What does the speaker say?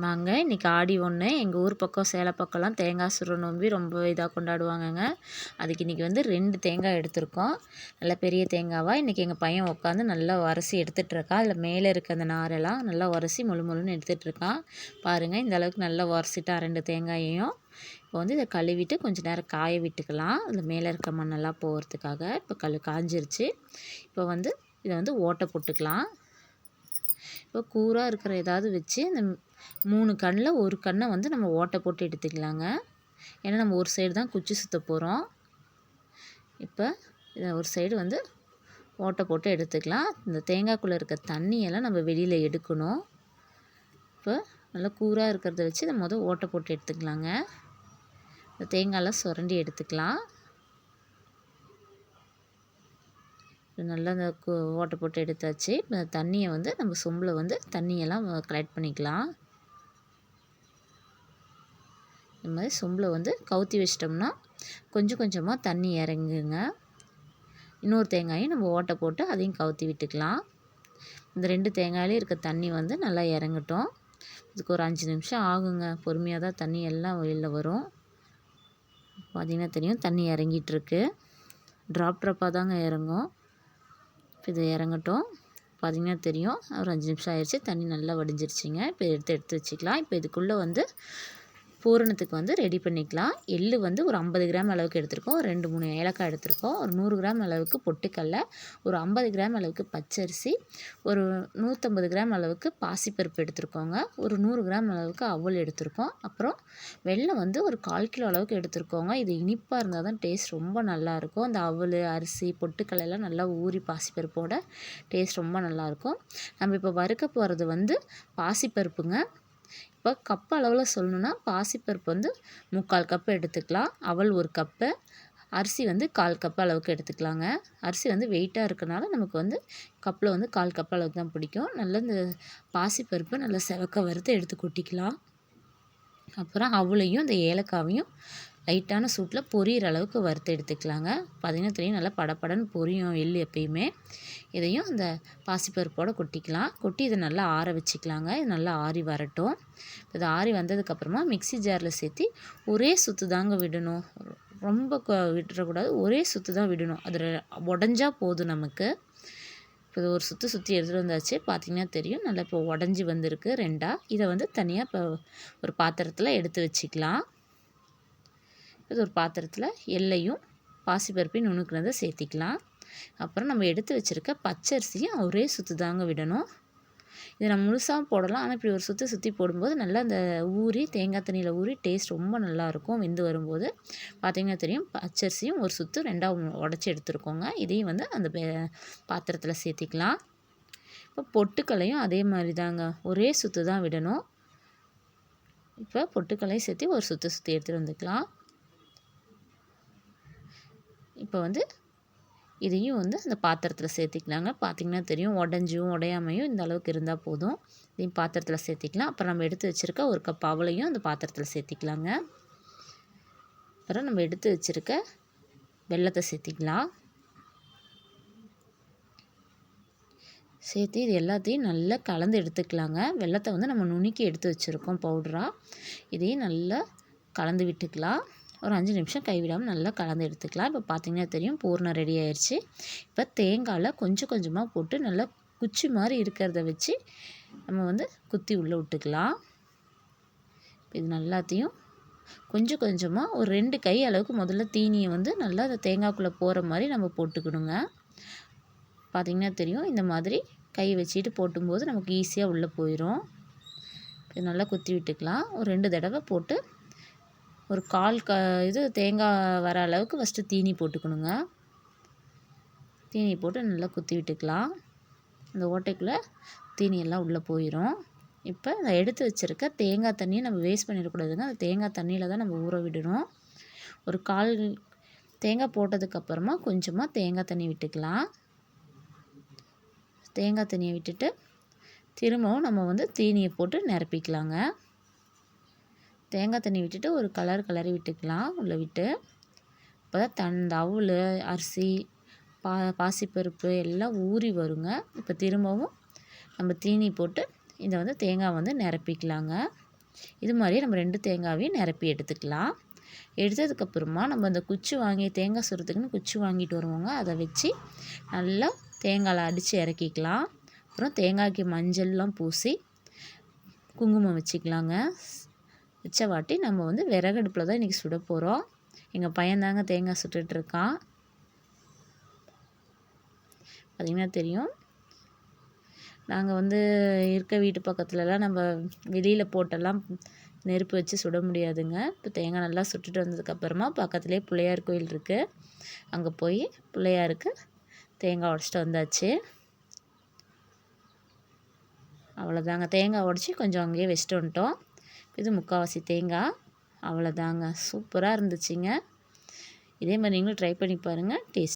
வாங்க இன்றைக்கி ஆடி ஒன்று எங்கள் ஊர் பக்கம் சேலை பக்கம்லாம் தேங்காய் சுர நோம்பி ரொம்ப இதாக கொண்டாடுவாங்கங்க. அதுக்கு இன்றைக்கி வந்து ரெண்டு தேங்காய் எடுத்திருக்கோம். நல்லா பெரிய தேங்காவாக இன்றைக்கி எங்கள் பையன் உட்காந்து நல்லா உரசி எடுத்துகிட்ருக்கான் அதில் மேலே இருக்க அந்த நாரெல்லாம் நல்லா உரசி முழு முழுன்னு எடுத்துகிட்ருக்கான் பாருங்கள் இந்த அளவுக்கு நல்லா உரசிட்டான் ரெண்டு தேங்காயையும். இப்போ வந்து இதை கழுவிட்டு கொஞ்சம் நேரம் காய விட்டுக்கலாம். அதில் மேலே இருக்க மண்ணெல்லாம் போகிறதுக்காக இப்போ கழு காஞ்சிருச்சு. இப்போ வந்து இதை வந்து ஓட்டை போட்டுக்கலாம். இப்போ கூராக இருக்கிற ஏதாவது வச்சு இந்த மூணு கண்ணில் ஒரு கண்ணை வந்து நம்ம ஓட்டை போட்டு எடுத்துக்கலாங்க. ஏன்னா நம்ம ஒரு சைடு தான் குச்சி சுற்ற போகிறோம் இப்போ இதை ஒரு சைடு வந்து ஓட்டை போட்டு எடுத்துக்கலாம். இந்த தேங்காய்க்குள்ளே இருக்க தண்ணியெல்லாம் நம்ம வெளியில் எடுக்கணும். இப்போ நல்லா கூராக இருக்கிறத வச்சு நம்ம முதல் ஓட்டை போட்டு எடுத்துக்கலாங்க. இந்த தேங்காயெல்லாம் சுரண்டி எடுத்துக்கலாம். நல்லா அந்த ஓட்டை போட்டு எடுத்தாச்சு. இந்த தண்ணியை வந்து நம்ம சொம்பில் வந்து தண்ணியெல்லாம் கலெக்ட் பண்ணிக்கலாம். இந்த மாதிரி சொம்பில் வந்து கவுத்தி வச்சிட்டோம்னா கொஞ்சம் கொஞ்சமாக தண்ணி இறங்குங்க. இன்னொரு தேங்காயும் நம்ம ஓட்டை போட்டு அதையும் கவுத்தி விட்டுக்கலாம். இந்த ரெண்டு தேங்காயிலையும் இருக்க தண்ணி வந்து நல்லா இறங்கட்டும். இதுக்கு ஒரு அஞ்சு நிமிஷம் ஆகுங்க. பொறுமையாக தான் தண்ணி எல்லாம் வெளியில் வரும். பார்த்திங்கன்னா தெரியும் தண்ணி இறங்கிட்டுருக்கு ட்ராப் ட்ராப்பாக தாங்க இறங்கும். இப்போ இது இறங்கட்டும். பார்த்திங்கன்னா தெரியும். ஒரு அஞ்சு நிமிஷம் ஆயிடுச்சு. தண்ணி நல்லா வடிஞ்சிருச்சிங்க. இப்போ எடுத்து எடுத்து வச்சுக்கலாம். இப்போ இதுக்குள்ளே வந்து பூரணத்துக்கு வந்து ரெடி பண்ணிக்கலாம். எள்ளு வந்து ஒரு ஐம்பது கிராம் அளவுக்கு எடுத்திருக்கோம். ரெண்டு மூணு ஏலக்காய் எடுத்திருக்கோம். ஒரு நூறு கிராம் அளவுக்கு பொட்டுக்கடல ஒரு ஐம்பது கிராம் அளவுக்கு பச்சரிசி ஒரு நூற்றம்பது கிராம் அளவுக்கு பாசிப்பருப்பு எடுத்திருக்கோங்க. ஒரு நூறு கிராம் அளவுக்கு அவல் எடுத்திருக்கோம். அப்புறம் வெள்ளம் வந்து ஒரு கால் கிலோ அளவுக்கு எடுத்திருக்கோங்க. இது இனிப்பாக இருந்தால் தான் டேஸ்ட் ரொம்ப நல்லாயிருக்கும் அந்த அவல் அரிசி பொட்டுக்கடலாம் நல்லா ஊறி பாசிப்பருப்போட டேஸ்ட் ரொம்ப நல்லாயிருக்கும் நம்ம இப்போ வறுக்க போகிறது வந்து பாசிப்பருப்புங்க. இப்போ கப் அளவில் சொல்லணுன்னா பாசிப்பருப்பு வந்து முக்கால் கப்பு எடுத்துக்கலாம். அவல் ஒரு கப்பு அரிசி வந்து கால் கப் அளவுக்கு எடுத்துக்கலாங்க. அரிசி வந்து வெயிட்டாக இருக்கனால நமக்கு வந்து கப்பில் வந்து கால் கப் அளவுக்கு தான் பிடிக்கும். நல்லா இந்த பாசிப்பருப்பு நல்லா செவக்க வறுத்து எடுத்து கொட்டிக்கலாம். அப்புறம் அவளையும் இந்த ஏலக்காவையும் லைட்டான சூட்டில் பொரியிற அளவுக்கு வறுத்து எடுத்துக்கலாங்க. பார்த்திங்கன்னா தெரியும் நல்லா படப்படன்னு பொரியும் எள் எப்பயுமே. இதையும் அந்த பாசிப்பருப்போடு கொட்டிக்கலாம். கொட்டி இதை நல்லா ஆற வச்சுக்கலாங்க. இது நல்லா ஆறி வரட்டும். இது ஆறி வந்ததுக்கப்புறமா மிக்சி ஜாரில் சேர்த்து ஒரே சுற்று தாங்க விடணும். ரொம்ப விட்டுறக்கூடாது. ஒரே சுற்று தான் விடணும். அதில் உடஞ்சா போதும் நமக்கு. இப்போ ஒரு சுற்றி சுற்றி எடுத்துகிட்டு வந்தாச்சு. பார்த்திங்கன்னா தெரியும். நல்லா இப்போ உடஞ்சி வந்திருக்கு ரெண்டாக இதை வந்து தனியாக இப்போ ஒரு பாத்திரத்தில் எடுத்து வச்சுக்கலாம். இது ஒரு பாத்திரத்தில் எல்லையும் பாசிப்பருப்பையும் நுணுக்கினதை சேர்த்திக்கலாம். அப்புறம் நம்ம எடுத்து வச்சுருக்க பச்சரிசியும் ஒரே சுற்று தாங்க விடணும். இதை நம்ம முழுசாக போடலாம். ஆனால் இப்படி ஒரு சுற்றி சுற்றி போடும்போது நல்லா அந்த ஊறி தேங்காய் தண்ணியில் ஊறி டேஸ்ட் ரொம்ப நல்லாயிருக்கும் வெந்து வரும்போது பார்த்திங்கன்னா தெரியும் பச்சரிசியும் ஒரு சுற்று ரெண்டாவது உடச்சி எடுத்துருக்கோங்க. இதையும் வந்து அந்த பாத்திரத்தில் சேர்த்திக்கலாம். இப்போ பொட்டுக்கலையும் அதே மாதிரி தாங்க. ஒரே சுற்று தான் விடணும். இப்போ பொட்டுக்கலையும் சேர்த்து ஒரு சுற்று சுற்றி எடுத்துகிட்டு வந்துக்கலாம். இப்போ வந்து இதையும் வந்து அந்த பாத்திரத்தில் சேர்த்திக்கலாங்க. பார்த்திங்கன்னா தெரியும் உடஞ்சும் உடையாமையும் இந்த அளவுக்கு இருந்தால் போதும். இதையும் பாத்திரத்தில் சேர்த்திக்கலாம். அப்புறம் நம்ம எடுத்து வச்சுருக்க ஒரு கப் அவளையும் அந்த பாத்திரத்தில் சேர்த்திக்கலாங்க. அப்புறம் நம்ம எடுத்து வச்சுருக்க வெள்ளத்தை சேர்த்திக்கலாம். சேர்த்து இது எல்லாத்தையும் நல்லா கலந்து எடுத்துக்கலாங்க. வெள்ளத்தை வந்து நம்ம நுணுக்கி எடுத்து வச்சுருக்கோம் பவுடராக இதையும் நல்லா கலந்து விட்டுக்கலாம். ஒரு அஞ்சு நிமிஷம் கைவிடாமல் நல்லா கலந்து எடுத்துக்கலாம். இப்போ பார்த்திங்கன்னா தெரியும் பூர்ணம் ரெடி ஆயிடுச்சு இப்போ தேங்காயில் கொஞ்சம் கொஞ்சமாக போட்டு நல்லா குச்சி மாதிரி இருக்கிறத வச்சு நம்ம வந்து குத்தி உள்ளே விட்டுக்கலாம். இது நல்லாத்தையும் கொஞ்சம் கொஞ்சமாக ஒரு ரெண்டு கை அளவுக்கு முதல்ல தீனியை வந்து நல்லா அந்த தேங்காய்க்குள்ளே போகிற மாதிரி நம்ம போட்டுக்கணுங்க. பார்த்திங்கன்னா தெரியும் இந்த மாதிரி கை வச்சுட்டு போட்டும்போது நமக்கு ஈஸியாக உள்ளே போயிடும் இது நல்லா குத்தி விட்டுக்கலாம். ஒரு ரெண்டு தடவை போட்டு ஒரு கால் க இது தேங்காய் வர அளவுக்கு ஃபஸ்ட்டு தீனி போட்டுக்கணுங்க. தீனி போட்டு நல்லா குத்தி விட்டுக்கலாம். அந்த ஓட்டைக்குள்ளே தீனியெல்லாம் உள்ளே போயிடும் இப்போ அதை எடுத்து வச்சுருக்க தேங்காய் தண்ணியை நம்ம வேஸ்ட் பண்ணிடக்கூடாதுங்க. அந்த தேங்காய் தண்ணியில் தான் நம்ம ஊற விடணும். ஒரு கால் தேங்காய் போட்டதுக்கப்புறமா கொஞ்சமாக தேங்காய் தண்ணி விட்டுக்கலாம். தேங்காய் தண்ணியை விட்டுட்டு திரும்பவும் நம்ம வந்து தீனியை போட்டு நிரப்பிக்கலாங்க. தேங்காய் தண்ணி விட்டுட்டு ஒரு கலர் கலரி விட்டுக்கலாம். உள்ளே விட்டு. இப்போ தான் தன் அவுள் அரிசி பா பாசிப்பருப்பு எல்லாம் ஊறி வருங்க. இப்போ திரும்பவும் நம்ம தீனி போட்டு இதை வந்து தேங்காய் வந்து நிரப்பிக்கலாங்க. இது மாதிரியே நம்ம ரெண்டு தேங்காவையும் நிரப்பி எடுத்துக்கலாம். எடுத்ததுக்கப்புறமா நம்ம அந்த குச்சி வாங்கி தேங்காய் சுடுறதுக்குன்னு குச்சி வாங்கிட்டு வருவோங்க. அதை வச்சு நல்லா தேங்காயில் அடித்து இறக்கிக்கலாம். அப்புறம் தேங்காய்க்கு மஞ்சள்லாம் பூசி குங்குமம் வச்சுக்கலாங்க. வச்ச வாட்டி நம்ம வந்து விறகடுப்பில் தான் இன்றைக்கி சுட போகிறோம் எங்கள் பையன்தாங்க தேங்காய் சுட்டுட்ருக்கான் பார்த்திங்கன்னா தெரியும். நாங்கள் வந்து இருக்க வீட்டு பக்கத்துலலாம் நம்ம வெளியில் போட்டெல்லாம் நெருப்பு வச்சு சுட முடியாதுங்க. இப்போ தேங்காய் நல்லா சுட்டுட்டு வந்ததுக்கப்புறமா பக்கத்துலேயே பிள்ளையார் கோயில் இருக்குது அங்கே போய் பிள்ளையாருக்கு தேங்காய் உடச்சிட்டு வந்தாச்சு. அவ்வளோதாங்க தேங்காய் உடச்சி கொஞ்சம் அங்கேயே வச்சுட்டு வந்துட்டோம். இது முக்கால்வாசி தேங்காய். அவ்வளோதாங்க. சூப்பராக இருந்துச்சுங்க. இதே மாதிரி நீங்களும் ட்ரை பண்ணி பாருங்கள் டேஸ்ட்